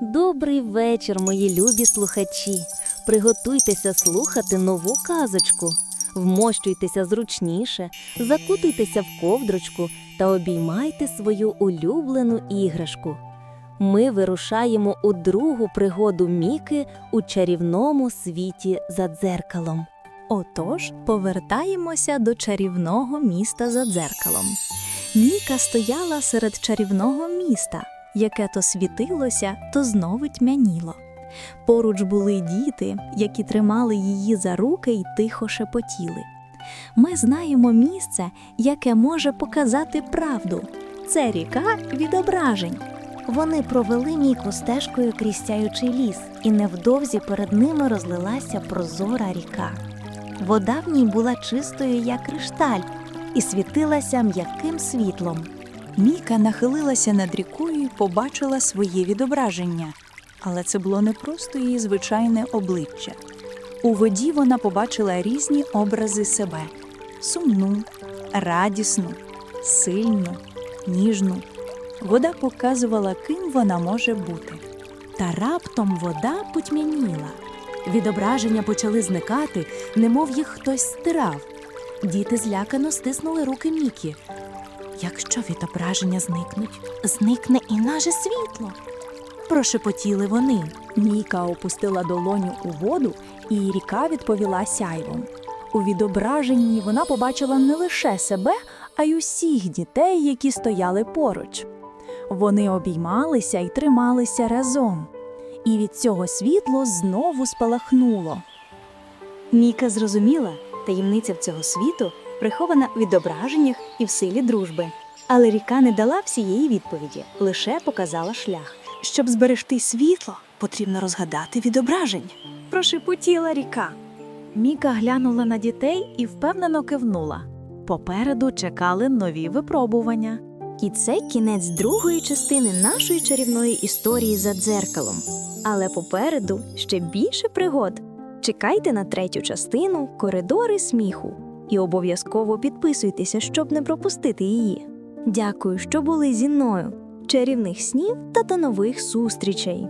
Добрий вечір, мої любі слухачі. Приготуйтеся слухати нову казочку. Вмощуйтеся зручніше, закутуйтеся в ковдрочку та обіймайте свою улюблену іграшку. Ми вирушаємо у другу пригоду Міки у чарівному світі за дзеркалом. Отож, повертаємося до чарівного міста за дзеркалом. Міка стояла серед чарівного міста, яке то світилося, то знову тьмяніло. Поруч були діти, які тримали її за руки й тихо шепотіли. Ми знаємо місце, яке може показати правду. Це ріка відображень. Вони провели Міку стежкою крізь сяючий ліс, і невдовзі перед ними розлилася прозора ріка. Вода в ній була чистою, як кришталь, і світилася м'яким світлом. Міка нахилилася над рікою і побачила своє відображення, але це було не просто її звичайне обличчя. У воді вона побачила різні образи себе: сумну, радісну, сильну, ніжну. Вода показувала, ким вона може бути. Та раптом вода потьмяніла. Відображення почали зникати, немов їх хтось стирав. Діти злякано стиснули руки Мікі. Якщо відображення зникнуть, зникне і наше світло. Прошепотіли вони. Міка опустила долоню у воду, і ріка відповіла сяйвом. У відображенні вона побачила не лише себе, а й усіх дітей, які стояли поруч. Вони обіймалися і трималися разом. І від цього світло знову спалахнуло. Міка зрозуміла, таємниця в цього світу прихована в відображеннях і в силі дружби. Але ріка не дала всієї відповіді, лише показала шлях. Щоб зберегти світло, потрібно розгадати відображення. Прошепотіла ріка. Міка глянула на дітей і впевнено кивнула. Попереду чекали нові випробування. І це кінець другої частини нашої чарівної історії за дзеркалом. Але попереду ще більше пригод. Чекайте на третю частину Коридори сміху і обов'язково підписуйтеся, щоб не пропустити її. Дякую, що були зі мною. Чарівних снів та до нових зустрічей!